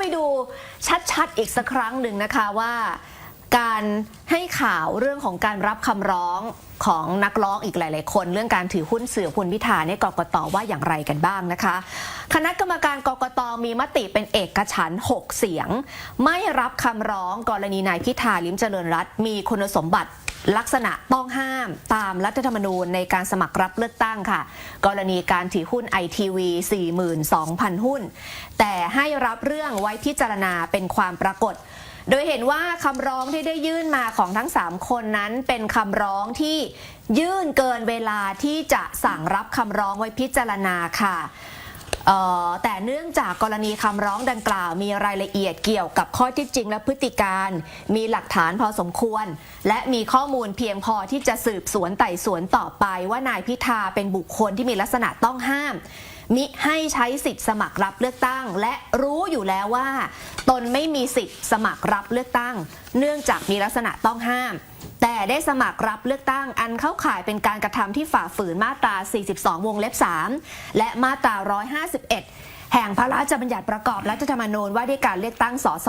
ไปดูชัดๆอีกสักครั้งหนึ่งนะคะว่าการให้ข่าวเรื่องของการรับคำร้องของนักร้องอีกหลาย ๆ คน เรื่องการถือหุ้นสื่อคุณพิธาเนี่ยกกตว่าอย่างไรกันบ้างนะคะ คณะกรรมการกกตมีมติเป็นเอกฉันท์6เสียง ไม่รับคำร้องกรณีนายพิธาลิมเจริญรัตน์มีคุณสมบัติ ลักษณะต้องห้ามตามรัฐธรรมนูญในการสมัครรับเลือกตั้งค่ะ กรณีการถือหุ้นไอทีวี42,000 หุ้น แต่ให้รับเรื่องไว้พิจารณาเป็นความปรากฏ โดยเห็นว่าคำร้องที่ได้ยื่นมาของทั้ง 3 คนนั้นเป็นคำร้องที่ยื่นเกินเวลาที่จะสั่งรับคำร้องไว้พิจารณาค่ะ แต่เนื่องจากกรณีคำร้องดังกล่าวมีรายละเอียดเกี่ยวกับข้อที่จริงและพฤติการ มีหลักฐานพอสมควร และมีข้อมูลเพียงพอที่จะสืบสวนไต่สวนต่อไปว่านายพิธาเป็นบุคคลที่มีลักษณะต้องห้ามมิให้ใช้สิทธิ์สมัครรับเลือกตั้ง และรู้อยู่แล้วว่า ตนไม่มีสิทธิ์สมัครรับเลือกตั้ง เนื่องจากมีลักษณะต้องห้ามแต่ได้สมัครรับเลือกตั้งอันเข้าข่ายเป็นการกระทำที่ฝ่าฝืนมาตรา 42 วงเล็บ 3 และมาตรา 151 แห่งพระราชบัญญัติประกอบรัฐธรรมนูญว่าด้วยการเลือกตั้งสส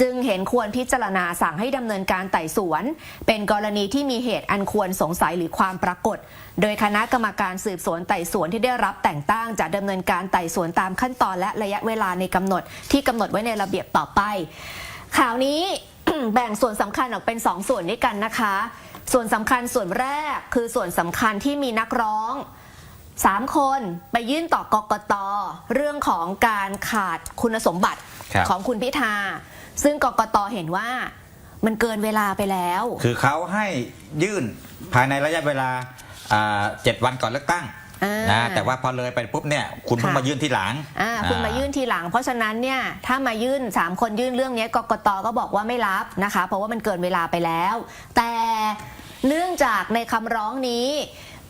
จึงเห็นควรพิจารณาสั่งให้ดำเนินการไต่สวน เป็นกรณีที่มีเหตุอันควรสงสัยหรือความปรากฏ โดยคณะกรรมการสืบสวนไต่สวนที่ได้รับแต่งตั้งจะดำเนินการไต่สวนตามขั้นตอนและระยะเวลาในกำหนดที่กำหนดไว้ในระเบียบต่อไป ข่าวนี้ แบ่งส่วนสำคัญออกเป็น 2 ส่วนด้วยกันนะคะ ส่วนสำคัญส่วนแรกคือส่วนสำคัญที่มีนักร้อง 3 คนไปยื่นต่อกกตเรื่องของการขาดคุณสมบัติครับของคุณพิธา ซึ่งกกตเห็นว่ามันเกินเวลาไปแล้ว คือเขาให้ยื่นภายในระยะเวลาอ่าเจ็ดวันก่อนเลือกตั้ง อ่านนะแต่ว่าพอเลยไปปุ๊บเนี่ยคุณเพิ่งค่ะ มายื่นทีหลังอ่าคุณมายื่นทีหลัง เพราะฉะนั้นเนี่ยถ้ามายื่น 3 คนยื่นเรื่องนี้กกตก็บอกว่าไม่รับนะคะ เพราะว่ามันเกินเวลาไปแล้ว แต่เนื่องจากในคำร้องนี้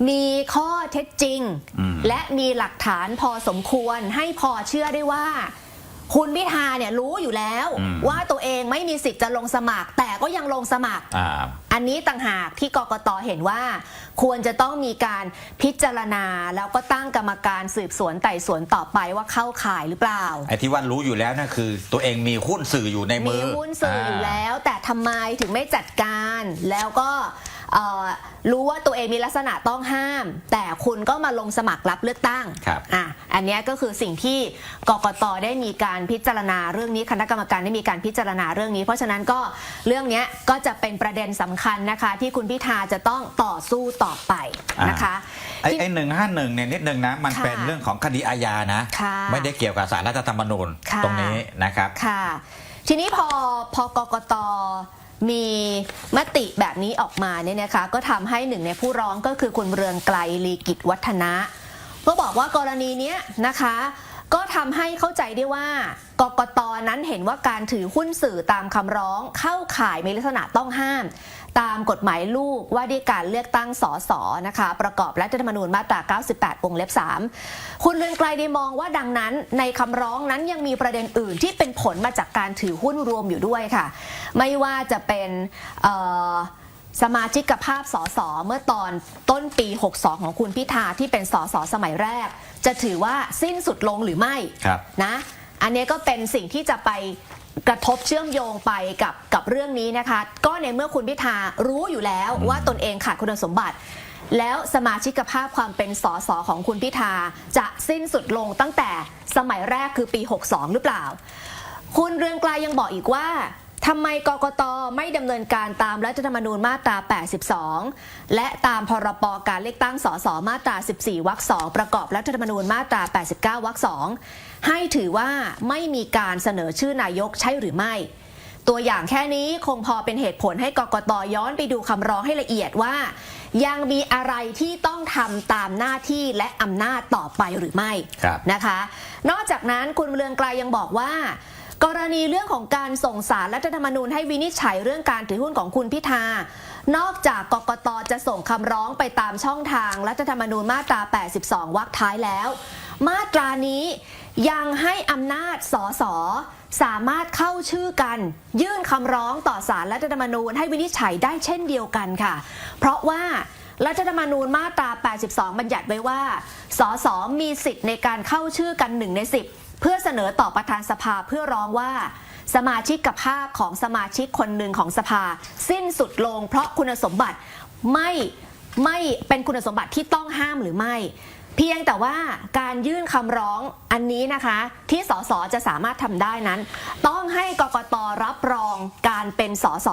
มีข้อเท็จจริง อืม และมีหลักฐานพอสมควรให้พอเชื่อได้ว่า คุณพิธาเนี่ยรู้อยู่แล้วว่าตัวเองไม่มีสิทธิ์จะลงสมัคร แต่ก็ยังลงสมัคร อ่า อันนี้ต่างหากที่กกตเห็นว่า ควรจะต้องมีการพิจารณา แล้วก็ตั้งกรรมการสืบสวนไต่สวนต่อไปว่าเข้าข่ายหรือเปล่า ไอ้ที่ว่ารู้อยู่แล้วนั่นคือ ตัวเองมีหุ้นสื่ออยู่ในมืมีอหุ้นสื่ออยู่แล้ว แต่ทำไมถึงไม่จัดการ แล้วก็เอ่อ รู้ว่าตัวเองมีลักษณะต้องห้าม แต่คุณก็มาลงสมัครรับเลือกตั้งครับอะอันเนี้ยก็คือสิ่งที่กกตได้มีการพิจารณาเรื่องนี้คณะกรรมการได้มีการพิจารณาเรื่องนี้ เพราะฉะนั้นก็เรื่องเนี้ยก็จะเป็นประเด็นสำคัญนะคะ ที่คุณพิธาจะต้องต่อสู้ต่อไปนะคะไอ้ไอ้หนึ่งห้าหนึ่งเนี่ยนิดนึงนะมันค่ะเป็นเรื่องของคดีอาญานะค่ะไม่ได้เกี่ยวกับสารรัฐธรรมนูญค่ะตรงนี้นะครับค่ะทีนี้พอพอกกต มีมติแบบนี้ออกมาเนี่ยนะคะก็ทำให้หนึ่งในผู้ร้องก็คือคุณเรืองไกลลีกิจวัฒนะ ก็บอกว่ากรณีนี้นะคะ ก็ทำให้เข้าใจได้ว่ากกตนั้นเห็นว่าการถือหุ้นสื่อตามคำร้องเข้าข่ายมีลักษณะต้องห้าม ตามกฎหมายลูกว่าด้วยการเลือกตั้งสสนะคะ ประกอบรัฐธรรมนูญมาตรา 98 วงเล็บ 3 คุณเรืองไกลได้มองว่าดังนั้น ในคำร้องนั้นยังมีประเด็นอื่นที่เป็นผลมาจากการถือหุ้นรวมอยู่ด้วยค่ะ ไม่ว่าจะเป็นเอ่อสมาชิกภาพสสเมื่อตอนต้นปี 62 ของคุณพิธาที่เป็นสสสมัยแรก จะถือว่าสิ้นสุดลงหรือไม่ครับนะ อันนี้ก็เป็นสิ่งที่จะไป กระทบเชื่อมโยงไปกับกับเรื่องนี้นะคะ ก็ในเมื่อคุณพิธารู้อยู่แล้วว่าตนเองขาดคุณสมบัติ แล้วสมาชิกภาพความเป็นสสของคุณพิธาจะสิ้นสุดลงตั้งแต่สมัยแรกคือปี 62 หรือเปล่า คุณเรืองไกลยังบอกอีกว่าทำไมกกตไม่ดำเนินการตามรัฐธรรมนูญมาตรา 82 และตามพรปการเลือกตั้งสสมาตรา 14 วรรค 2 ประกอบรัฐธรรมนูญมาตรา 89 วรรค 2 ให้ถือว่าไม่มีการเสนอชื่อนายกใช่หรือไม่ ตัวอย่างแค่นี้คงพอเป็นเหตุผลให้กกตย้อนไปดูคำร้องให้ละเอียดว่า ยังมีอะไรที่ต้องทำตามหน้าที่และอำนาจต่อไปหรือไม่ครับนะคะ นอกจากนั้นคุณเรืองไกลยังบอกว่ากรณีเรื่องของการส่งสารรัฐธรรมนูญให้วินิจฉัยเรื่องการถือหุ้นของคุณพิธา นอกจากกกตจะส่งคำร้องไปตามช่องทางรัฐธรรมนูญมาตรา 82 วรรคท้ายแล้ว มาตรานี้ ยังให้อำนาจสสสามารถเข้าชื่อกัน ยื่นคำร้องต่อสารรัฐธรรมนูญให้วินิจฉัยได้เช่นเดียวกันค่ะ เพราะว่ารัฐธรรมนูญมาตรา 82 บัญญัติไว้ว่า สสมีสิทธิ์ในการเข้าชื่อกันหนึ่งใน 10 เพื่อเสนอต่อประธานสภาเพื่อร้องว่า สมาชิกกับภาพของสมาชิกคนหนึ่งของสภา สิ้นสุดลงเพราะคุณสมบัติไม่ไม่เป็นคุณสมบัติที่ต้องห้ามหรือไม่ เพียงแต่ว่าการยื่นคำร้องอันนี้นะคะ ที่สสจะสามารถทำได้นั้น ต้องให้กกตรับรองการเป็นสส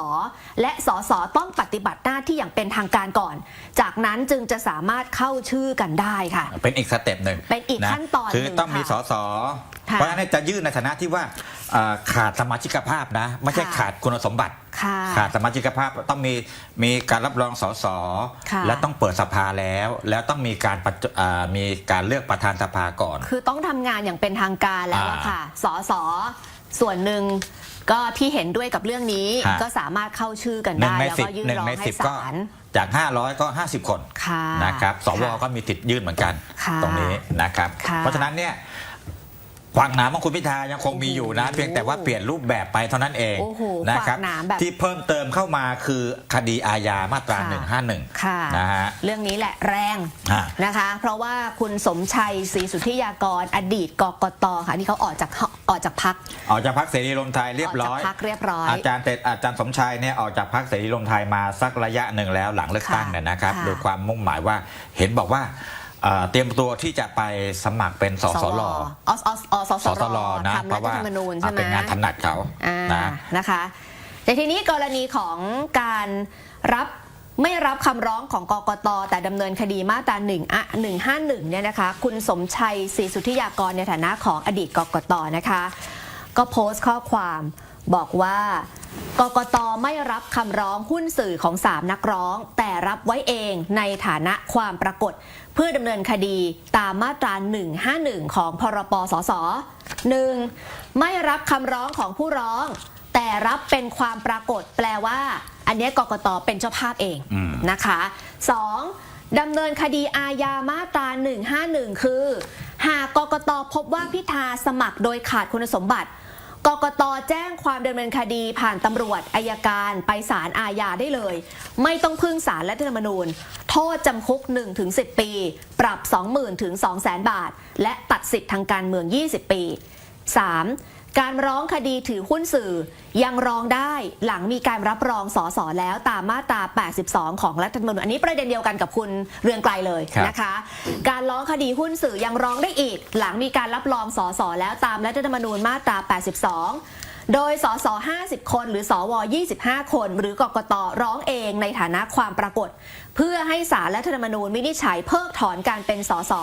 และสสต้องปฏิบัติหน้าที่อย่างเป็นทางการก่อน จากนั้นจึงจะสามารถเข้าชื่อกันได้ค่ะ เป็นอีกสเต็ปหนึ่งเป็นอีกขั้นตอนคือหนึ่งต้องมีค่ะสสค่ะ เพราะฉะนั้นจะยื่นในฐานะที่ว่าเอ่อขาดสมาชิกภาพนะ ไม่ใช่ค่ะขาดคุณสมบัติค่ะขาดสมาชิกภาพต้องมีมีการรับรองสสค่ะและต้องเปิดสภาแล้ว แล้วต้องมีการประจุอ่ามีการเลือกประธานสภาก่อน คือต้องทำงานอย่างเป็นทางการแล้วอะอ่าค่ะสสส่วนหนึ่งก็ที่เห็นด้วยกับเรื่องนี้ฮะก็สามารถเข้าชื่อกันหนึ่ได้งในแล้วสิบก็ยื่นหนึ่งร้องในให้สิบก็ศาลจาก 500 ก็ 50 คนค่ะนะครับสวค่ะก็มีติดยื่นเหมือนกันค่ะตรงนี้นะครับค่ะเพราะฉะนั้นเนี่ย ความหนาของคุณพิธายังคงมีอยู่นะโอ้โหเพียงแต่ว่าเปลี่ยนรูปแบบไปเท่านั้นเองโอ้โหนะครับขวางหนามแบบ ที่เพิ่มเติมเข้ามาคือคดีอาญามาตราค่ะ151ค่ะ นะฮะ เรื่องนี้แหละแรงฮะนะคะ เพราะว่าคุณสมชัยศรีสุทธิยากร อดีตกกตค่ะที่เขาออกจากออกจากพัก ออกจากพักเสรีรวมไทยเรียบร้อย ออกจากพรรคเรียบร้อยอาจารย์เตอาจารย์สมชัยเนี่ยออกจากพักเสรีรวมไทยมาสักระยะหนึ่งแล้วหลังเลือกตั้งค่ะเนี่ยนะครับค่ะ โดยความมุ่งหมายว่าเห็นบอกว่าเอ่อเตรียมตัวที่จะไปสมัครเป็นสสลออสอสสสสรลนะทำเพรัราะฐว่าธรรมนูญใช่อะไหมเป็นงานถนัดเขาอ่านะนะคะ แต่ทีนี้กรณีของการรับไม่รับคำร้องของกกต แต่ดำเนินคดีมาตรา1อะ151เนี่ยนะคะ คุณสมชัยศรีสุทธิยากรในฐานะของอดีตกกตนะคะ ก็โพสต์ข้อความบอกว่า กกตไม่รับคำร้องหุ้นสื่อของ 3 นักร้อง แต่รับไว้เองในฐานะความปรากฏ เพื่อดำเนินคดีตามมาตรา 151 ของพรปสส 1. ไม่รับคำร้องของผู้ร้อง แต่รับเป็นความปรากฏ แปลว่า อันเนี้ยกกตเป็นเจ้าภาพเองอืมนะคะ 2. ดำเนินคดีอาญามาตรา 151 คือ หากกกตพบว่าพิธาสมัครโดยขาดคุณสมบัติ กกตแจ้งความดำเนินคดีผ่านตำรวจอายการไปศาลอาญาได้เลย ไม่ต้องพึ่งศาลและธรรมนูญ โทษจำคุก 1-10 ปี ปรับ 20,000ถึง200,000 บาท และตัดสิทธิ์ทางการเมือง 20 ปี 3. การร้องคดีถือหุ้นสื่อยังร้องได้หลังมีการรับรองสอสอแล้วตามมาตรา 82 ของรัฐธรรมนูญอันนี้ประเด็นเดียวกันกับคุณเรืองไกลเลยครับนะคะ การร้องคดีหุ้นสื่อยังร้องได้อีก หลังมีการรับรองสอสอแล้วตามรัฐธรรมนูญมาตรา 82โดย สส 50 คน หรือ สว 25 คน หรือกกต ร้องเองในฐานะความปรากฏ เพื่อให้สารรัฐธรรมนูญวินิจฉัยเพิกถอนการเป็นสส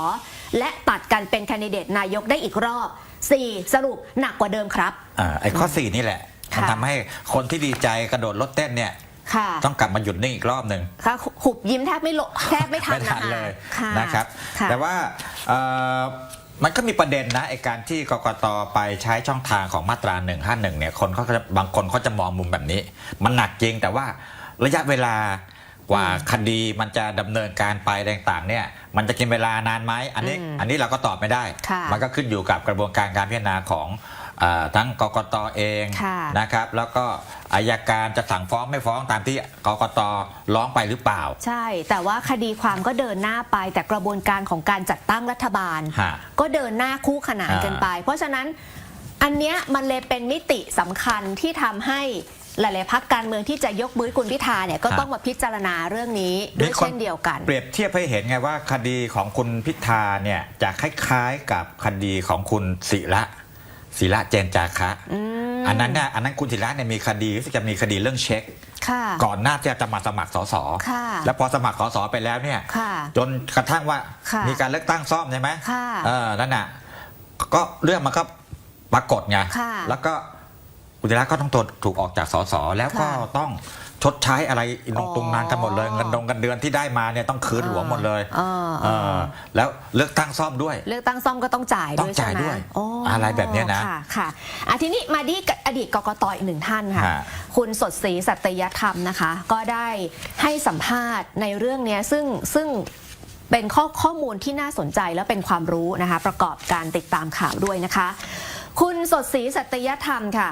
และตัดการเป็นแคนดิเดตนายกได้อีกรอบ 4. สรุปหนักกว่าเดิมครับ อ่าไอ้ข้อ4นี่แหละมันค่ะ ทำให้คนที่ดีใจกระโดดรถเต้นเนี่ย ค่ะต้องกลับมาหยุดนิ่งอีกรอบหนึ่งค่ะหุบยิ้มแทบไม่ลแทบไม่ทันไม่ทันนะคะเลยค่ะนะครับ ค่ะแต่ว่าเอ่อมันก็มีประเด็นนะไอการที่กกตไปใช้ช่องทางของมาตรา 151เนี่ยคนเขาก็จะบางคนเขาจะมองมุมแบบนี้ มันหนักจริงแต่ว่าระยะเวลา กว่าคดีมันจะดำเนินการไปต่างๆเนี่ยมันจะกินเวลานานไหมอันนี้อืมอันนี้เราก็ตอบไม่ได้ค่ะมันก็ขึ้นอยู่กับกระบวนการการพิจารณาของเออทั้งกกตเองค่ะนะครับ แล้วก็อายการจะสั่งฟ้องไม่ฟ้องตามที่กกตร้องไปหรือเปล่า ใช่ แต่ว่าคดีความก็เดินหน้าไป แต่กระบวนการของการจัดตั้งรัฐบาลฮะก็เดินหน้าคู่ขนานกันไป เพราะฉะนั้นอันเนี้ยมันเลยเป็นมิติสำคัญที่ทำให้ หลาย ๆพักการเมืองที่จะยกมือคุณพิธาเนี่ยก็ฮะต้องมาพิจารณาเรื่องนี้ด้วยมีคนเช่นเดียวกัน เปรียบเทียบให้เห็นไงว่าคดีของคุณพิธาเนี่ยจะคล้ายๆกับคดีของคุณศิระศิระเจนจาคะมอันนั้นเนี่ยอันนั้นคุณศิระเนี่ยมีคดีรู้สึกจะมีคดีเรื่องเช็คค่ะก่อนหน้าที่จะมาสมัครสสค่ะแล้วพอสมัครสสไปแล้วเนี่ยค่ะจนกระทั่งว่าค่ะมีการเลือกตั้งซ่อมใช่ไหมค่ะเออนั่นน่ะก็เรื่องมันก็ปรากฏไงค่ะแล้วก็ คุณศิระก็ต้องถูกออกจากสสแล้วก็ค่ะต้องชดใช้อะไรลงอ๋อตรงนั้นกันหมดเลยเงินดงเงินเดือนที่ได้มาเนี่ยต้องคืนหลวงหมดเลยเออเออเออแล้วเลือกตั้งซ่อมด้วย เลือกตั้งซ่อมก็ต้องจ่ายต้ด้อวงยใช่จ่ายไหมด้วยโอะไรแบบเนี้ยนะค่ะค่ะอะทีนี้มาที่อดีตกกตอีกหนึ่งท่านค่ะ ฮะ คุณสดศรีสัตยธรรมนะคะ ก็ได้ให้สัมภาษณ์ในเรื่องเนี้ยซึ่งซึ่งเป็นข้อข้อมูลที่น่าสนใจและเป็นความรู้นะคะ ประกอบการติดตามข่าวด้วยนะคะ คุณสดศรีสัตยธรรมค่ะ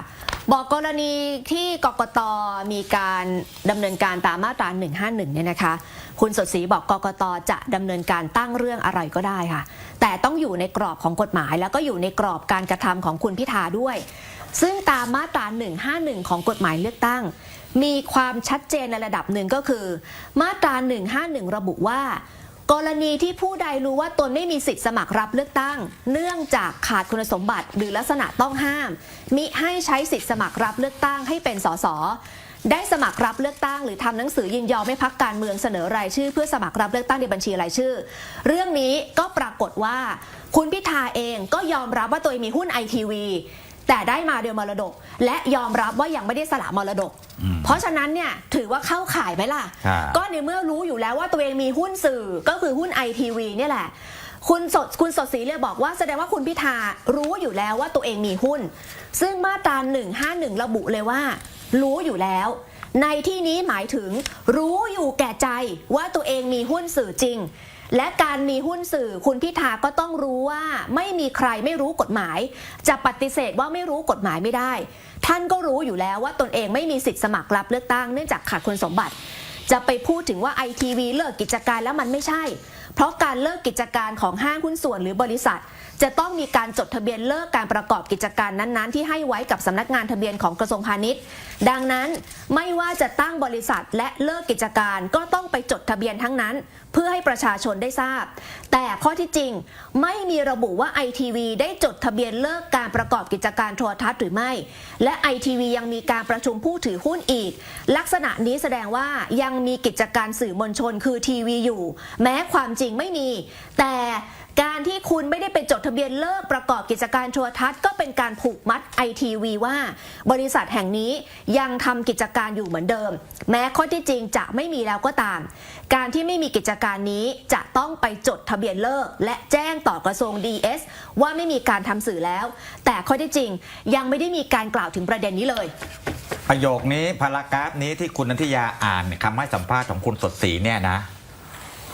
บอกกรณีที่กกตมีการดำเนินการตามมาตรา 151 เนี่ยนะคะ คุณสดศรีบอกกกตจะดำเนินการตั้งเรื่องอะไรก็ได้ค่ะ แต่ต้องอยู่ในกรอบของกฎหมาย แล้วก็อยู่ในกรอบการกระทำของคุณพิธาด้วย ซึ่งตามมาตรา 151 ของกฎหมายเลือกตั้ง มีความชัดเจนในระดับหนึ่งก็คือ มาตรา 151 ระบุว่า กรณีที่ผู้ใดรู้ว่าตนไม่มีสิทธิ์สมัครรับเลือกตั้ง เนื่องจากขาดคุณสมบัติหรือลักษณะต้องห้าม มิให้ใช้สิทธิ์สมัครรับเลือกตั้งให้เป็นสสได้สมัครรับเลือกตั้งหรือทำหนังสือยินยอมให้พักการเมืองเสนอรายชื่อ เพื่อสมัครรับเลือกตั้งในบัญชีรายชื่อ เรื่องนี้ก็ปรากฏว่า คุณพิธาเองก็ยอมรับว่าตัวเองมีหุ้นไอทีวี แต่ได้มาโดยมรดก และยอมรับว่ายังไม่ได้สละมรดก เพราะฉะนั้นเนี่ยถือว่าเข้าข่ายไหมล่ะครับก็ในเมื่อรู้อยู่แล้วว่าตัวเองมีหุ้นสื่อก็คือหุ้นไอทีวีเนี่ยแหละคุณสดคุณสดศรีเลยบอกว่าแสดงว่าคุณพิธารู้อยู่แล้วว่าตัวเองมีหุ้น ซึ่งมาตรา151 ระบุเลยว่า รู้อยู่แล้ว ในที่นี้หมายถึง รู้อยู่แก่ใจว่าตัวเองมีหุ้นสื่อจริง และการมีหุ้นสื่อคุณพิธาก็ต้องรู้ว่าไม่มีใครไม่รู้กฎหมาย จะปฏิเสธว่าไม่รู้กฎหมายไม่ได้ ท่านก็รู้อยู่แล้วว่าตนเองไม่มีสิทธิ์สมัครรับเลือกตั้งเนื่องจากขาดคุณสมบัติ จะไปพูดถึงว่าไอทีวีเลิกกิจการแล้วมันไม่ใช่ เพราะการเลิกกิจการของห้างหุ้นส่วนหรือบริษัท จะต้องมีการจดทะเบียนเลิกการประกอบกิจการนั้นๆ ที่ให้ไว้กับสำนักงานทะเบียนของกระทรวงพาณิชย์ ดังนั้นไม่ว่าจะตั้งบริษัทและเลิกกิจการก็ต้องไปจดทะเบียนทั้งนั้น เพื่อให้ประชาชนได้ทราบ แต่ข้อที่จริงไม่มีระบุว่าไอทีวีได้จดทะเบียนเลิกการประกอบกิจการโทรทัศน์หรือไม่ และไอทีวียังมีการประชุมผู้ถือหุ้นอีก ลักษณะนี้แสดงว่ายังมีกิจการสื่อมวลชนคือทีวีอยู่ แม้ความจริงไม่มี แต่ การที่คุณไม่ได้ไปจดทะเบียนเลิกประกอบกิจการโทรทัศน์ก็เป็นการผูกมัดไอทีวีว่า บริษัทแห่งนี้ยังทำกิจการอยู่เหมือนเดิม แม้ข้อที่จริงจะไม่มีแล้วก็ตาม การที่ไม่มีกิจการนี้จะต้องไปจดทะเบียนเลิก และแจ้งต่อกระทรวง DS ว่าไม่มีการทำสื่อแล้ว แต่ข้อที่จริงยังไม่ได้มีการกล่าวถึงประเด็นนี้เลยประโยคนี้พารากราฟนี้ที่คุณนันทิยาอ่านคำให้สัมภาษณ์ของคุณสดศรีเนี่ยนะ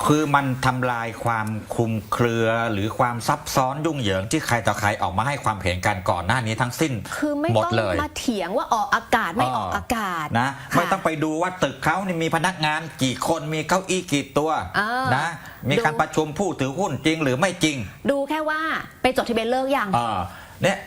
คือมันทำลายความคลุมเครือหรือความซับซ้อนยุ่งเหยิงที่ใครต่อใครออกมาให้ความเห็นกันก่อนหน้านี้ทั้งสิ้น คือไม่หมดต้องเลยมาเถียงว่าออกอากาศไม่ออกอากาศนะค่ะไม่ต้องไปดูว่าตึกเขานี่มีพนักงานกี่คนมีเก้าอี้กี่ตัวเออนะมีการดูประชุมผู้ถือหุ้นจริงหรือไม่จริง ดูแค่ว่าไปจดทะเบียนเลิกยังเออเนี่ย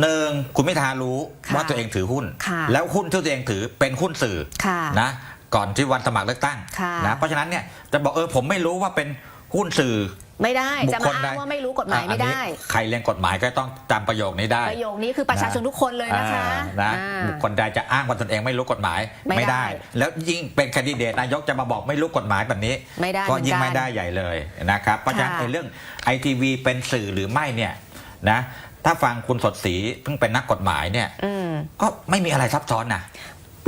หนึ่งคุณไม่ทารู้ค่ะว่าตัวเองถือหุ้นค่ะแล้วหุ้นที่ตัวเองถือเป็นหุ้นสื่อค่ะนะ ก่อนที่วันสมัครเลือกตั้งค่ะนะเพราะฉะนั้นเนี่ยจะบอกเออผมไม่รู้ว่าเป็นหุ้นสื่อ ไม่ได้บุจะคคมาลใดอ้างว่าไม่รู้กฎหมายอะไม่อันนี้ได้ ใครเรียนกฎหมายก็ต้องจำประโยคนี้ได้ ประโยคนี้คือประชาชนทุกคนเลยนะคะอ่านะอ่า บุคคลใดจะอ้างว่าตนเองไม่รู้กฎหมายไม่ได้ แล้วยิ่งเป็นแคนดิเดตนายกจะมาบอกไม่รู้กฎหมายแบบนี้ ไม่ได้ก็ยิ่งเหมือนกันไม่ได้ใหญ่เลยนะครับเพราะฉะนั้นค่ะไอ้เรื่องไอทีวีเป็นสื่อหรือไม่เนี่ยนะถ้าฟังคุณสดศรีเพิ่งเป็นนักกฎหมายเนี่ยอืมก็ไม่มีอะไรซับซ้อนนะ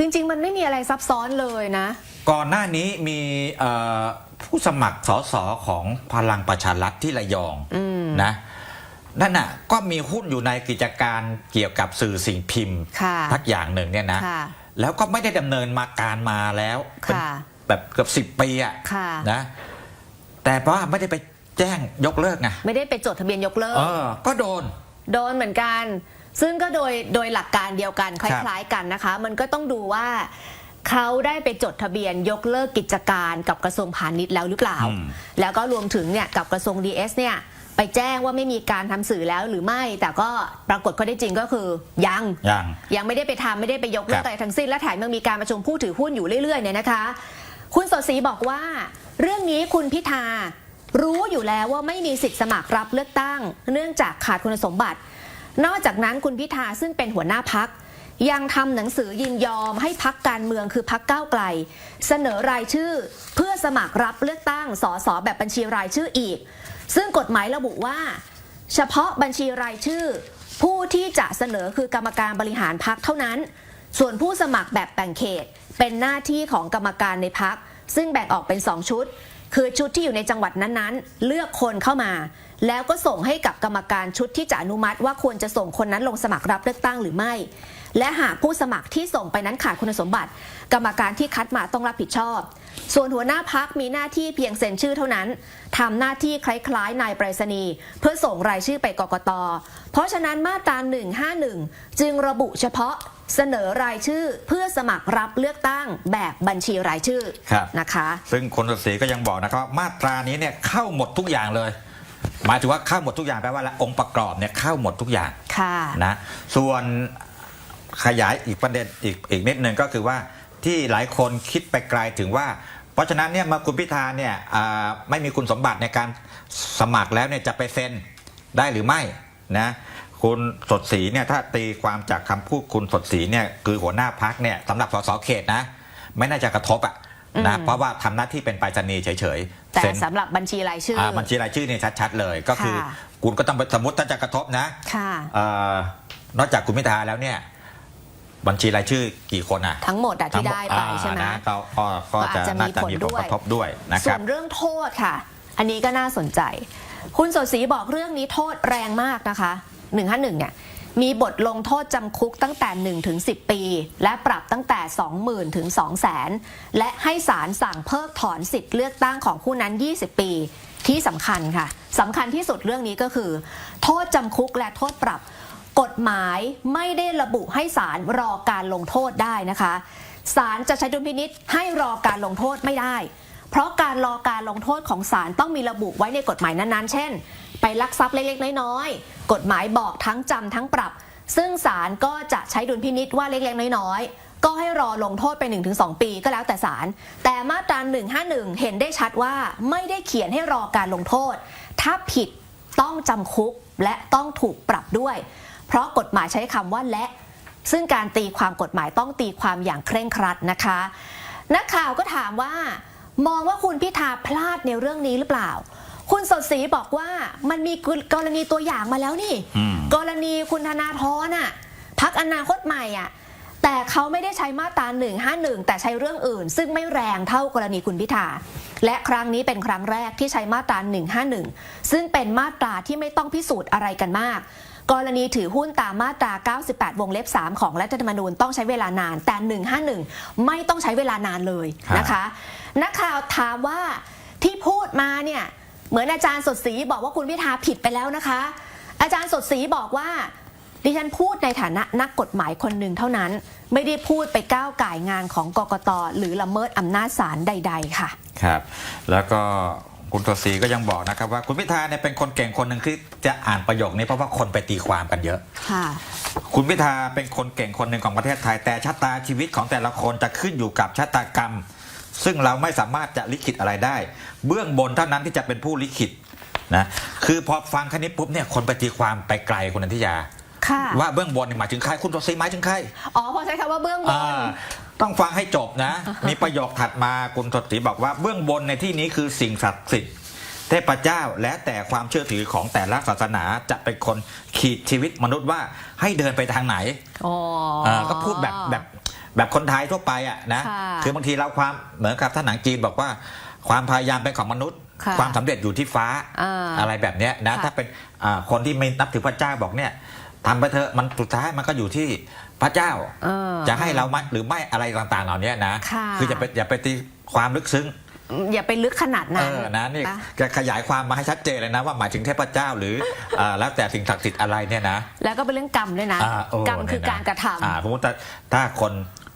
จริง ๆ มันไม่มีอะไรซับซ้อนเลยนะ ก่อนหน้านี้มีเอ่อผู้สมัครสสของพลังประชารัฐที่ระยองอืมนะนั่นน่ะก็มีหุ้นอยู่ในกิจการเกี่ยวกับสื่อสิ่งพิมพ์ค่ะทักอย่างหนึ่งเนี่ยนะค่ะแล้วก็ไม่ได้ดำเนินมาการมาแล้วเป็นค่ะแบบเกือบสิบปีอะค่ะนะแต่เพราะว่าไม่ได้ไปแจ้งยกเลิกไงไม่ได้ไปจดทะเบียนยกเลิกเออก็โดน โดนเหมือนกัน ซึ่งก็โดยโดยหลักการเดียวกันคครับล้ายๆกันนะคะ มันก็ต้องดูว่าเขาได้ไปจดทะเบียนยกเลิกกิจการกับกระทรวงพาณิชย์แล้วหรือเปล่าอืมแล้วก็รวมถึงเนี่ยกับกระทรวง DS เนี่ยไปแจ้งว่าไม่มีการทำสื่อแล้วหรือไม่ แต่ก็ปรากฏข้อได้จริงก็คือยังยังยังไม่ได้ไปทำไม่ได้ไปยกเลิครักบอะไรทั้งสิ้นและแถมยังมีการประชุมผู้ถือหุ้นอยู่เรื่อยๆเนี่ยนะคะ คุณสดศรีบอกว่า เรื่องนี้คุณพิธารู้อยู่แล้วว่าไม่มีสิทธิ์สมัครรับเลือกตั้ง เนื่องจากขาดคุณสมบัติ นอกจากนั้นคุณพิธาซึ่งเป็นหัวหน้าพักยังทำหนังสือยินยอมให้พักการเมืองคือพักก้าวไกล เสนอรายชื่อเพื่อสมัครรับเลือกตั้งสสแบบบัญชีรายชื่ออีก ซึ่งกฎหมายระบุว่า เฉพาะบัญชีรายชื่อ ผู้ที่จะเสนอคือกรรมการบริหารพักเท่านั้น ส่วนผู้สมัครแบบแบ่งเขต เป็นหน้าที่ของกรรมการในพักซึ่งแบ่งออกเป็น 2 ชุด คือชุดที่อยู่ในจังหวัดนั้นๆ เลือกคนเข้ามา แล้วก็ส่งให้กับกรรมการชุดที่จะอนุมัติว่าควรจะส่งคนนั้นลงสมัครรับเลือกตั้งหรือไม่ และหากผู้สมัครที่ส่งไปนั้นขาดคุณสมบัติ กรรมการที่คัดมาต้องรับผิดชอบ ส่วนหัวหน้าพักมีหน้าที่เพียงเซ็นชื่อเท่านั้นทำหน้าที่คล้ายๆ นายไปรษณีย์เพื่อส่งรายชื่อไปกกต เพราะฉะนั้นมาตรา 151 จึงระบุเฉพาะเสนอรายชื่อเพื่อสมัครรับเลือกตั้งแบบบัญชีรายชื่อครับนะคะ ซึ่งคนสดศรีก็ยังบอกนะครับว่ามาตรานี้เนี่ยเข้าหมดทุกอย่างเลย หมายถึงว่าเข้าหมดทุกอย่างแปลว่าอะไรองค์ประกอบเนี่ยเข้าหมดทุกอย่างค่ะ นะส่วนขยายอีกประเด็นอีกอีกนิดนึงก็คือว่าที่หลายคนคิดไปไกลถึงว่า เพราะฉะนั้นเนี่ยเมาคุณพิธาเนี่ยอ่าไม่มีคุณสมบัติในการสมัครแล้วเนี่ยจะไปเซ็นได้หรือไม่นะคุณสดศรีเนี่ยถ้าตีความจากคำพูดคุณสดศรีเนี่ยคือหัวหน้าพักเนี่ยสำหรับสสเขตนะ ไม่น่าจะกระทบอะ นะอืมเพราะว่าทำหน้าที่เป็นไปรษณีย์เฉยๆแต่เซ็นสำหรับบัญชีรายชื่อออ่าบัญชีรายชื่อเนี่ยชัดๆเลย ก็คือค่ะคุณก็ต้องไปสมมติถ้าจะกระทบนะค่ะเอ่อนอกจากคุณพิธาแล้วเนี่ยบัญชีรายชื่อกี่คนอะ ทั้งหมดอะที่ได้ไปอ่าใช่ไหมนะก็ก็ก็ก็อาจจะจะน่าจะมีมีผผลลด้วยกระทบด้วยนะคส่รัวบนเรื่องโทษค่ะ อันนี้ก็น่าสนใจ คุณสดศรีบอกเรื่องนี้โทษแรงมากนะคะ151เนี่ย มีบทลงโทษจำคุกตั้งแต่1ถึง10 ปี และปรับตั้งแต่ 20,000ถึง200,000 และให้ศาลสั่งเพิกถอนสิทธิ์เลือกตั้งของผู้นั้น 20 ปีที่สำคัญค่ะสำคัญที่สุดเรื่องนี้ก็คือ โทษจำคุกและโทษปรับ กฎหมายไม่ได้ระบุให้ศาลรอการลงโทษได้นะคะศาลจะใช้ดุลพินิษให้รอการลงโทษไม่ได้ เพราะการรอการลงโทษของศาลต้องมีระบุไว้ในกฎหมายนั้นๆ เช่น ไปลักทรัพย์เล็กๆ น้อยๆ กฎหมายบอกทั้งจำทั้งปรับ ซึ่งศาลก็จะใช้ดุลพินิษว่าเล็กๆ น้อยๆ ก็ให้รอลงโทษไป 1-2 ปีก็แล้วแต่ศาลแต่มาตรา 151 เห็นได้ชัดว่าไม่ได้เขียนให้รอการลงโทษ ถ้าผิดต้องจำคุกและต้องถูกปรับด้วย เพราะกฎหมายใช้คำว่าและซึ่งการตีความกฎหมายต้องตีความอย่างเคร่งครัดนะคะ นักข่าวก็ถามว่า มองว่าคุณพิธาพลาดในเรื่องนี้หรือเปล่า คุณสดศรีบอกว่ามันมีกรณีตัวอย่างมาแล้วนี่อืมกรณีคุณธนาธรน่ะพักอนาคตใหม่อะแต่เขาไม่ได้ใช้มาตรา151 แต่ใช้เรื่องอื่น ซึ่งไม่แรงเท่ากรณีคุณพิธาและครั้งนี้เป็นครั้งแรกที่ใช้มาตรา151 ซึ่งเป็นมาตราที่ไม่ต้องพิสูจน์อะไรกันมาก กรณีถือหุ้นตามมาตรา 98 วงเล็บ 3 ของรัฐธรรมนูญต้องใช้เวลานานแต่ 151 ไม่ต้องใช้เวลานานเลยนะคะ นักข่าวถามว่าที่พูดมาเนี่ย เหมือนอาจารย์สดศรีบอกว่าคุณพิธาผิดไปแล้วนะคะ อาจารย์สดศรีบอกว่า ดิฉันพูดในฐานะนักกฎหมายคนหนึ่งเท่านั้น ไม่ได้พูดไปก้าวไก่ายงานของกกตหรือละเมิดอำนาจศาลใด ๆ ค่ะ ครับ แล้วก็คุณตัวสีก็ยังบอกนะครับว่าคุณพิธาเนี่ยเป็นคนเก่งคนหนึ่งที่จะอ่านประโยคนี้เพราะว่าคนไปตีความกันเยอะ ค่ะ คุณพิธาเป็นคนเก่งคนหนึ่งของประเทศไทยแต่ชะตาชีวิตของแต่ละคนจะขึ้นอยู่กับชะตากรรม ซึ่งเราไม่สามารถจะลิขิตอะไรได้ เบื้องบนเท่านั้นที่จะเป็นผู้ลิขิตนะคือพอฟังแค่นี้ปุ๊บเนี่ยคนไปตีความไปไกลคุณนันทิยา ค่ะว่าเบื้องบนเนี่ยหมายถึงใครคุณตัวสีหมายถึงใครอ๋อพอใช้คำว่าเบื้องบอ่าน ต้องฟังให้จบนะ มีประโยคถัดมาคุณสดศรีบอกว่าเบื้องบนในที่นี้คือสิ่งศักดิ์สิทธิ์เทพเจ้าและแต่ความเชื่อถือของแต่ละศาสนาจะเป็นคนขีดชีวิตมนุษย์ว่าให้เดินไปทางไหน อ๋ออ่าก็พูดแบบแบบ แบบคนไทยทั่วไปอะนะค่ะคือบางทีเราความเหมือนกับท่านหนังจีนบอกว่า ความพยายามเป็นของมนุษย์ค่ะความสำเร็จอยู่ที่ฟ้าอ่าอะไรแบบเนี้ยนะค่ะถ้าเป็นอ่าคนที่ไม่นับถือพระเจ้าบอกเนี่ยทำไปเถอะมันสุดท้ายมันก็อยู่ที่พระเจ้าเออจะให้เราไหมหรือไม่อะไรต่างๆ เหล่านี้นะค่ะออย่าไปอย่าไปตีความลึกซึ้งอย่าไปลึกขนาดเอนั้นอนะนี่นะแกขยายความมาให้ชัดเจนเลยนะว่าหมายถึงเทพเจ้าหรืออ่าแล้วแต่สิ่งศักดิ์สิทธิ์อะไรเนี่ยนะ แล้วก็เป็นเรื่องกรรมด้วยนะอ่าโกรรมคือเนี่ยนการกระทำอ่าสมมติถ้าถ้าคน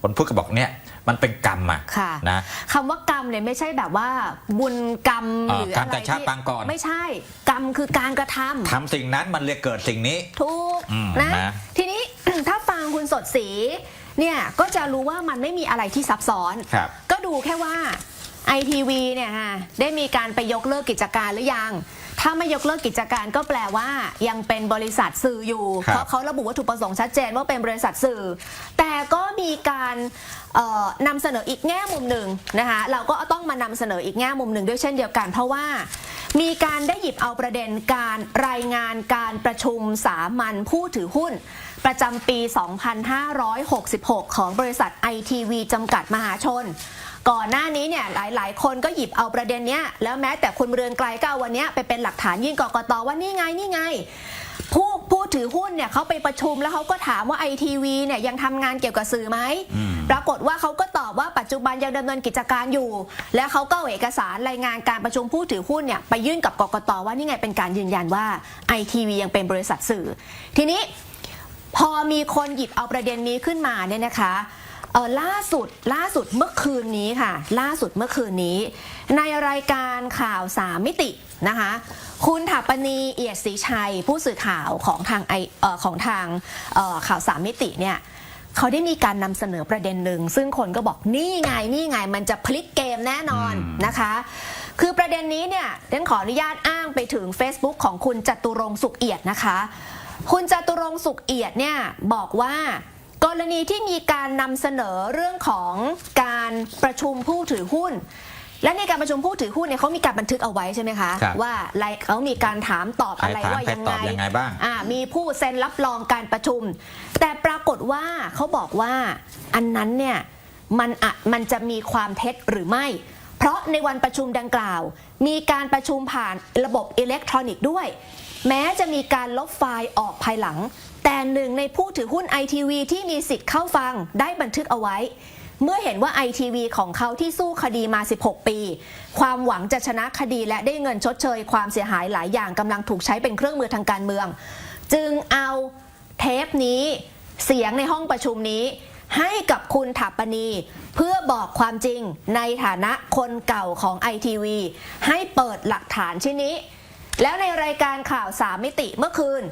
คนพูดก็บอกเนี่ยมันเป็นกรรมอะค่ะนะคำว่ากรรมเนี่ยไม่ใช่แบบว่า บุญกรรมเอ่อหรืออะไรกรรมแต่ชาติที่ปางก่อน ไม่ใช่ กรรมคือการกระทำทำสิ่งนั้นมันเลยเกิดสิ่งนี้ ถูกอืมนะนะทีนี้ถ้าฟังคุณสดสีเนี่ยก็จะรู้ว่ามันไม่มีอะไรที่ซับซ้อนครับก็ดูแค่ว่า ITV เนี่ยฮะได้มีการไปยกเลิกกิจการหรือยัง ถ้าไม่ยกเลิกกิจการก็แปลว่า ยังเป็นบริษัทสื่ออยู่ ครับ เพราะเขาระบุวัตถุประสงค์ชัดเจนว่าเป็นบริษัทสื่อ แต่ก็มีการเอ่อนำเสนออีกแง่มุมหนึ่งนะคะเราก็ต้องมานำเสนออีกแง่มุมหนึ่งด้วยเช่นเดียวกัน เพราะว่า มีการได้หยิบเอาประเด็นการรายงานการประชุมสามัญผู้ถือหุ้น ประจำปี 2566 ของบริษัท ITV จำกัดมหาชน ก่อนหน้านี้เนี่ยหลาย ๆ คนก็หยิบเอาประเด็นเนี้ยแล้วแม้แต่คุณเรืองไกลก็เอาวันเนี้ยไปเป็นหลักฐานยื่นกกตว่านี่ไงนี่ไงผู้ผู้ถือหุ้นเนี่ยเขาไปประชุมแล้วเขาก็ถามว่า ITV เนี่ยยังทำงานเกี่ยวกับสื่อไหมอืมปรากฏว่าเขาก็ตอบว่าปัจจุบันยังดำเนินกิจการอยู่ แล้วเขาก็เอาเอกสารรายงานการประชุมผู้ถือหุ้นเนี่ยไปยื่นกับกกตว่านี่ไงเป็นการยืนยันว่า ITV ยังเป็นบริษัทสื่อ ทีนี้พอมีคนหยิบเอาประเด็นนี้ขึ้นมาเนี่ยนะคะ เออล่าสุดล่าสุดเมื่อคืนนี้ค่ะ ล่าสุดเมื่อคืนนี้ ในรายการข่าวสามมิตินะคะ คุณถาปณีเอียดศรีชัย ผู้สื่อข่าวของทางไอเอ่อของทางเอ่อข่าวสามมิติเนี่ยเขาได้มีการนำเสนอประเด็นหนึ่ง ซึ่งคนก็บอกนี่ไงนี่ไงมันจะพลิกเกมแน่นอนนะคะ คือประเด็นนี้เนี่ยเดนขออนุญาตอ้างไปถึง Facebook ของคุณจตุรงค์สุขเอียดนะคะ คุณจตุรงค์สุขเอียดเนี่ยบอกว่า กรณีที่มีการนำเสนอเรื่องของการประชุมผู้ถือหุ้น และในการประชุมผู้ถือหุ้นเนี่ยเขามีการบันทึกเอาไว้ใช่ไหมคะ ครับว่าอะไรเขามีการถามตอบอะไรใครถามว่ายังใครตไงอบยังไงบ้าง อ่ามีผู้เซ็นรับรองการประชุม แต่ปรากฏว่าเขาบอกว่าอันนั้นเนี่ยมันอะมันจะมีความเท็จหรือไม่ เพราะในวันประชุมดังกล่าว มีการประชุมผ่านระบบอิเล็กทรอนิกส์ด้วย แม้จะมีการลบไฟล์ออกภายหลัง แต่หนึ่งในผู้ถือหุ้นไอทีวีที่มีสิทธิ์เข้าฟังได้บันทึกเอาไว้ เมื่อเห็นว่าไอทีวีของเขาที่สู้คดีมา 16 ปี ความหวังจะชนะคดีและได้เงินชดเชย ความเสียหายหลายอย่างกำลังถูกใช้เป็นเครื่องมือทางการเมือง จึงเอาเทปนี้เสียงในห้องประชุมนี้ให้กับคุณถาปณีเพื่อบอกความจริงในฐานะคนเก่าของไอทีวีให้เปิดหลักฐานชิ้นนี้ แล้วในรายการข่าวสามมิติเมื่อคืน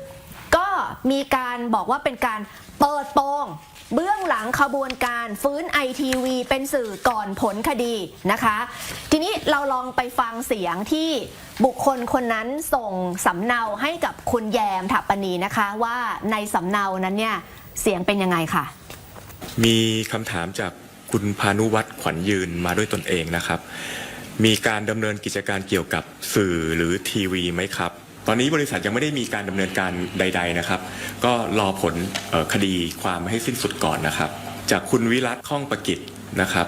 ก็มีการบอกว่าเป็นการเปิดโปงเบื้องหลังขบวนการฟื้นไอทีวีเป็นสื่อก่อนผลคดีนะคะ ทีนี้เราลองไปฟังเสียงที่บุคคลคนนั้นส่งสำเนาให้กับคุณแยมถัปปณีนะคะว่าในสำเนานั้นเนี่ยเสียงเป็นยังไงค่ะ มีคำถามจากคุณพานุวัตรขวัญยืนมาด้วยตนเองนะครับ มีการดำเนินกิจการเกี่ยวกับสื่อหรือทีวีไหมครับ ตอนนี้บริษัทยังไม่ได้มีการดำเนินการใด ๆนะครับ ก็รอผลคดีความให้สิ้นสุดก่อนนะครับ จากคุณวิรัตข้องประกิจนะครับ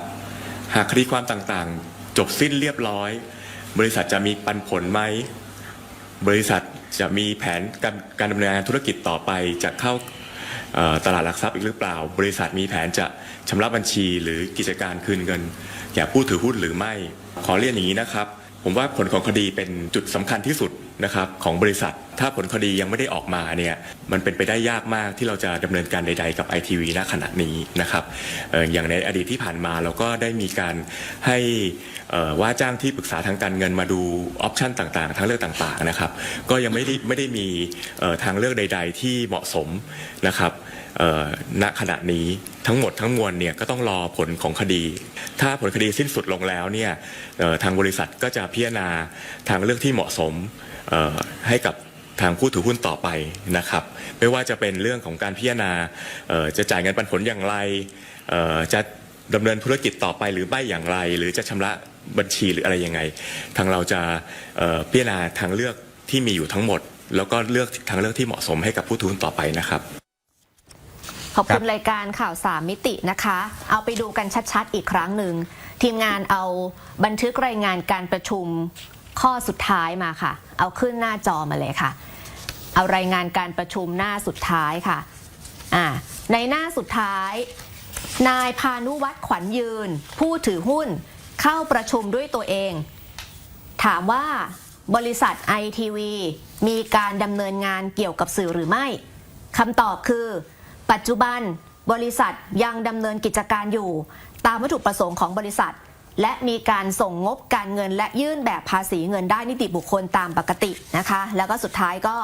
หากคดีความต่างๆ จบสิ้นเรียบร้อย บริษัทจะมีปันผลไหมบริษัทจะมีแผนการการดำเนินงานธุรกิจต่อไปจะเข้าตลาดหลักทรัพย์อีกหรือเปล่า บริษัทมีแผนจะชำระบัญชีหรือกิจการคืนเงินแก่ผู้ถือหุ้นหรือไม่ ขอเรียนอย่างนี้นะครับ ผมว่าผลของคดีเป็นจุดสำคัญที่สุด นะครับของบริษัท ถ้าผลคดียังไม่ได้ออกมาเนี่ยมันเป็นไปได้ยากมากที่เราจะดำเนินการใด ๆ กับไอทีวีณขณะนี้นะครับอย่างในอดีตที่ผ่านมาเราก็ได้มีการให้ว่าจ้างที่ปรึกษาทางการเงินมาดูออปชันต่างๆ ทางเลือกต่างๆนะครับก็ยังไม่ได้ไม่ได้มีทางเลือกใด ๆ ที่เหมาะสมนะครับณขณะนี้ทั้งหมดทั้งมวลเนี่ยก็ต้องรอผลของคดี ถ้าผลคดีสิ้นสุดลงแล้วเนี่ยทางบริษัทก็จะพิจารณาทางเลือกที่เหมาะสม ให้กับทางผู้ถือหุ้นต่อไปนะครับ ไม่ว่าจะเป็นเรื่องของการพิจารณาเอ่อจะจ่ายเงินปันผลอย่างไรเอ่อจะดำเนินธุรกิจต่อไปหรือไม่อย่างไร หรือจะชำระบัญชีหรืออะไรยังไง ทางเราจะเอ่อพิจารณาทางเลือกที่มีอยู่ทั้งหมด แล้วก็เลือกทางเลือกที่เหมาะสมให้กับผู้ถือหุ้นต่อไปนะครับขอบคุณรายการข่าวสามมิตินะคะ เอาไปดูกันชัดๆ อีกครั้งหนึ่ง ทีมงานเอาบันทึกรายงานการประชุม ข้อสุดท้ายมาค่ะ เอาขึ้นหน้าจอมาเลยค่ะ เอารายงานการประชุมหน้าสุดท้ายค่ะอ่าในหน้าสุดท้าย นายพานุวัตรขวัญยืน ผู้ถือหุ้นเข้าประชุมด้วยตัวเอง ถามว่าบริษัทไอทีวีมีการดำเนินงานเกี่ยวกับสื่อหรือไม่คำตอบคือ ปัจจุบันบริษัทยังดำเนินกิจการอยู่ ตามวัตถุประสงค์ของบริษัท และมีการส่งงบการเงินและยื่นแบบภาษีเงินได้นิติบุคคลตามปกตินะคะ แล้วก็สุดท้ายก็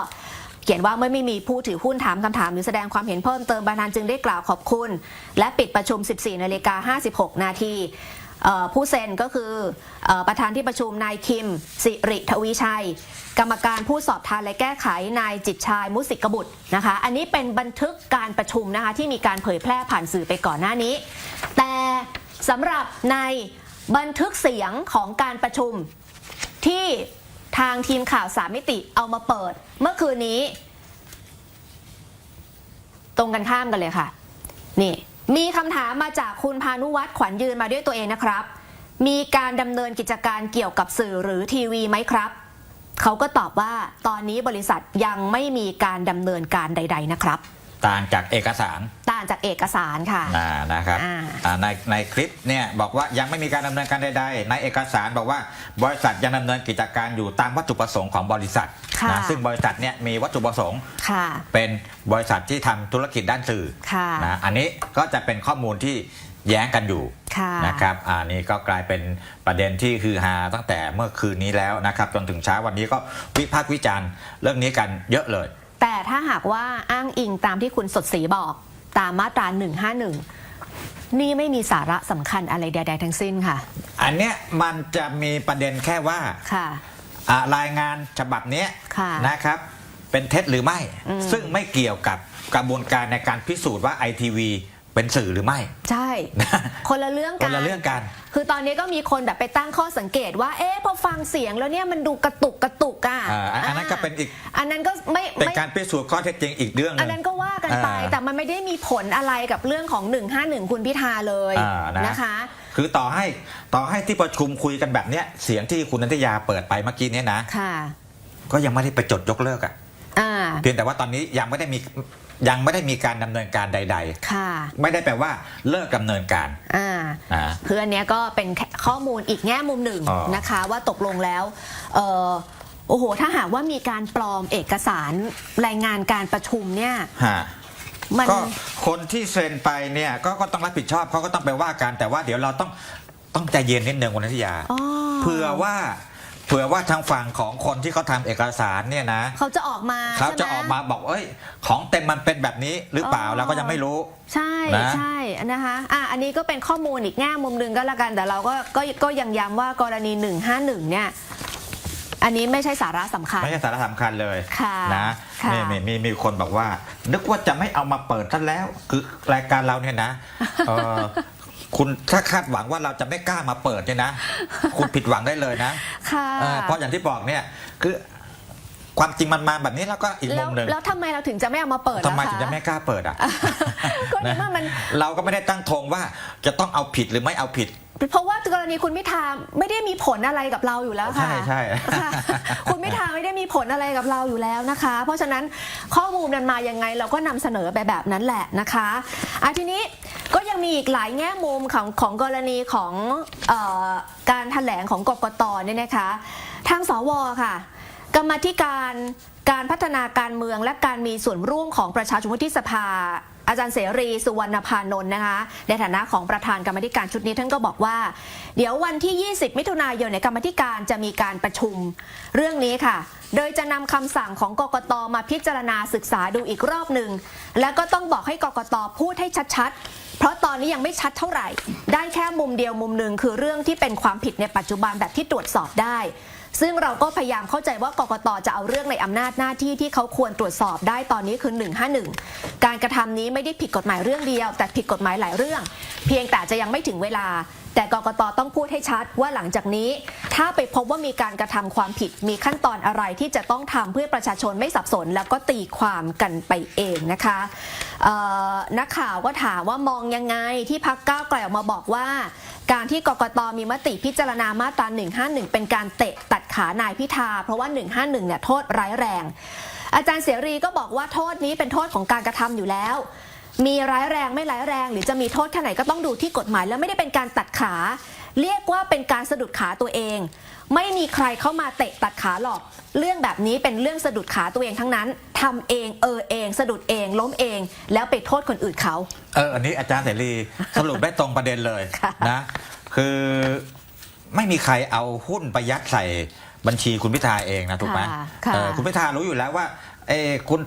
เขียนว่าเมื่อไม่มีผู้ถือหุ้นถามคำถามหรือแสดงความเห็นเพิ่มเติมประธานจึงได้กล่าวขอบคุณ และปิดประชุม 14 นาฬิกา 56 นาทีผู้เซ็นก็คืออประธานที่ประชุมนายคิม สิริทวีชัย กรรมการผู้สอบทานและแก้ไขนายจิตชายมุสิกบุตรนะคะ อันนี้เป็นบันทึกการประชุมนะคะที่มีการเผยแพร่ผ่านสื่อไปก่อนหน้านี้ แต่สำหรับใน บันทึกเสียงของการประชุม ที่ทางทีมข่าวสามมิติเอามาเปิด เมื่อคืนนี้ ตรงกันข้ามกันเลยค่ะ นี่ มีคำถามมาจากคุณพานุวัตรขวัญยืนมาด้วยตัวเองนะครับ มีการดำเนินกิจการเกี่ยวกับสื่อหรือทีวีไหมครับ เขาก็ตอบว่าตอนนี้บริษัทยังไม่มีการดำเนินการใด ๆ นะครับ ต่างจากเอกสาร ต่างจากเอกสารค่ะ อ่านะครับอ่า อ่าในในคลิปเนี่ยบอกว่ายังไม่มีการดำเนินการใดๆ ในเอกสารบอกว่าบริษัทยังดำเนินกิจการอยู่ตามวัตถุประสงค์ของบริษัทค่ะ นะซึ่งบริษัทเนี่ยมีวัตถุประสงค์ ค่ะ เป็นบริษัทที่ทำธุรกิจด้านสื่อค่ะนะอันนี้ก็จะเป็นข้อมูลที่แย้งกันอยู่ค่ะนะครับอ่านี่ก็กลายเป็นประเด็นที่คือฮาตั้งแต่เมื่อคืนนี้แล้วนะครับ จนถึงเช้าวันนี้ก็วิพากษ์วิจารณ์เรื่องนี้กันเยอะเลย แต่ถ้าหากว่าอ้างอิงตามที่คุณสดศรีบอกตามมาตรา 151 นี่ไม่มีสาระสำคัญอะไรใดๆทั้งสิ้นค่ะ อันเนี้ยมันจะมีประเด็นแค่ว่าค่ะอ่ารายงานฉบับเนี้ยค่ะนะครับ เป็นเท็จหรือไม่อืมซึ่งไม่เกี่ยวกับกระบวนการในการพิสูจน์ว่าไอทีวี เป็นสื่อหรือไม่ ใช่ คนละเรื่องคกันนละเรื่องกัน คือตอนนี้ก็มีคนแบบไปตั้งข้อสังเกตว่า เอ๊ะพอฟังเสียงแล้วเนี่ยมันดูกระตุกกระตุกอะอ่าอันอันนั้นก็เป็นอีก อันนั้นก็ไม่เป็นไม่การพิสูจน์ข้อเท็จจริงอีกเรื่องหนึอันงนั้นก็ว่ากันไปอ่าแต่มันไม่ได้มีผลอะไรกับเรื่องของ 151 คุณพิธาเลยอ่านะนะคะ คือต่อให้ต่อให้ที่ประชุมคุยกันแบบเนี้ยเสียงที่คุณนันทยาเปิดไปเมื่อกี้เนี้ยนะค่ะก็ยังไม่ได้ไปจดยกเลิกอะ อ่า เพียงแต่ว่าตอนนี้ยังไม่ได้มียังไม่ได้มีการดำเนินการใด ค่ะ ๆ ไม่ได้แปลว่าเลิกดำเนินการอ่า อ่าเพื่อนเนี้ยก็เป็นแค่ข้อมูลอีกแง่มุมหนึ่งอ๋อ นะคะ ว่าตกลงแล้วเออโอ้โห ถ้าหากว่ามีการปลอมเอกสารรายงานการประชุมเนี่ย ฮะ มัน ก็คนที่เซ็นไปเนี่ยก็ก็ต้องรับผิดชอบเขาก็ต้องไปว่ากันแต่ว่าเดี๋ยวเราต้องต้องใจเย็นนิดนึงคุณนันทยาอ๋อ เผื่อว่า เผื่อว่าทางฝั่งของคนที่เขาทำเอกสารเนี่ยนะเขาจะออกมาเขาจะใช่ไหออกมาบอกเอ้ย ของเต็มมันเป็นแบบนี้หรือเปล่าอ๋อเราก็ยังไม่รู้ ใช่นะ ใช่นะคะอะอันนี้ก็เป็นข้อมูลอีกแง่มุมหนึ่งก็แล้วกัน แต่เราก็ก็ก็ยังย้ำว่ากรณี 151 เนี่ย อันนี้ไม่ใช่สาระสำคัญ ไม่ใช่สาระสำคัญเลยค่ะนะค่ะนี่มีมีมีคนบอกว่า นึกว่าจะไม่เอามาเปิดท่านแล้ว คือรายการเราเนี่ยนะเออ คุณถ้าคาดหวังว่าเราจะไม่กล้ามาเปิดเนี่ยนะ คุณผิดหวังได้เลยนะค่ะเออเพราะอย่างที่บอกเนี่ยคือความจริงมันมาแบบนี้แล้วก็อีกแล้มุวมหนึ่งแล้วทำไมเราถึงจะไม่เอามาเปิดทำไมล่ถึงจะไม่กล้าเปิดอะก็นี่ว่ามันเราก็ไม่ได้ตั้งธงว่าจะต้องเอาผิดหรือไม่เอาผิด เพราะว่ากรณีคุณพิธาไม่ได้มีผลอะไรกับเราอยู่แล้วค่ะใช่ใช่ค่ะคุณพิธาไม่ได้มีผลอะไรกับเราอยู่แล้วนะคะ เพราะฉะนั้นข้อมูลมันมายังไงเราก็นำเสนอไปแบบนั้นแหละนะคะอะทีนี้ก็ยังมีอีกหลายแง่มุมของของกรณีของเออการแถลงของกกตเนี่ยนะคะ ทางสวค่ะ กรรมาธิการการพัฒนาการเมืองและการมีส่วนร่วมของประชาชนวุฒิสภา อาจารย์เสรีสุวรรณพานนท์นะคะ ในฐานะของประธานกรรมธิการชุดนี้ท่านก็บอกว่า เดี๋ยววันที่ 20 มิถุนายนในกรรมธิการจะมีการประชุมเรื่องนี้ค่ะ โดยจะนำคำสั่งของกกตมาพิจารณาศึกษาดูอีกรอบหนึ่ง แล้วก็ต้องบอกให้กกตพูดให้ชัดๆ เพราะตอนนี้ยังไม่ชัดเท่าไหร่ ได้แค่มุมเดียวมุมหนึ่งคือเรื่องที่เป็นความผิดในปัจจุบันแบบที่ตรวจสอบได้ ซึ่งเราก็พยายามเข้าใจว่ากกตจะเอาเรื่องในอำนาจหน้าที่ที่เขาควรตรวจสอบได้ตอนนี้คือ 151 การกระทำนี้ไม่ได้ผิดกฎหมายเรื่องเดียว แต่ผิดกฎหมายหลายเรื่อง เพียงแต่จะยังไม่ถึงเวลา แต่กกตต้องพูดให้ชัดว่าหลังจากนี้ ถ้าไปพบว่ามีการกระทำความผิดมีขั้นตอนอะไรที่จะต้องทำเพื่อประชาชนไม่สับสน แล้วก็ตีความกันไปเองนะคะนักข่าวก็ถามว่ามองยังไงที่พักก้าวไกลออกมาบอกว่า การที่กกตมีมติพิจารณามาตรา 151 เป็นการเตะตัดขานายพิธา เพราะว่า 151เนี่ยโทษร้ายแรง อาจารย์เสรีก็บอกว่าโทษนี้เป็นโทษของการกระทำอยู่แล้ว มีร้ายแรงไม่ร้ายแรง หรือจะมีโทษแค่ไหนก็ต้องดูที่กฎหมาย แล้วไม่ได้เป็นการตัดขา เรียกว่าเป็นการสะดุดขาตัวเอง ไม่มีใครเข้ามาเตะตัดขาหรอก เรื่องแบบนี้เป็นเรื่องสะดุดขาตัวเองทั้งนั้นทำเองเออเอง สะดุดเองล้มเอง แล้วไปโทษคนอื่นเขาเอออันนี้อาจารย์เสรีสรุปได้ตรงประเด็นเลยค่ะนะ คือไม่มีใครเอาหุ้นไปยัดใส่บัญชีคุณพิธาเองนะถูกไหมค่ะค่ะเออคุณพิธารู้อยู่แล้วว่าเออคุณ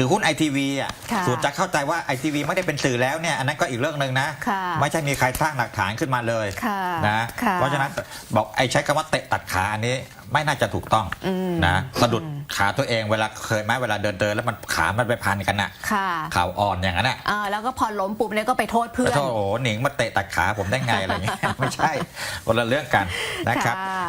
ถือหุ้นไอทีวีอะค่ะส่วนจะเข้าใจว่าไอทีวีไม่ได้เป็นสื่อแล้วเนี่ยอันนั้นก็อีกเรื่องหนึ่งนะ ค่ะไม่ใช่มีใครสร้างหลักฐานขึ้นมาเลยค่ะนะค่ะเพราะฉะนั้นบอกไอใช้คำว่าเตะตัดขาอันนี้ไม่น่าจะถูกต้องอืม นะสะดุดขาตัวเองเวลาเคยไหมเวลาเดินเดินๆแล้วมันขามันไปพันกันน่ะค่ะข่าวอ่อนอย่างนั้นน่ะเออแล้วก็พอล้มปุ๊บเนี่ยก็ไปโทษเพื่อนโอ้โหหนิงมาเตะตัดขาผมได้ไงอะไรเงี้ย ไม่ใช่คนละเรื่องกันนะครับ ค่ะ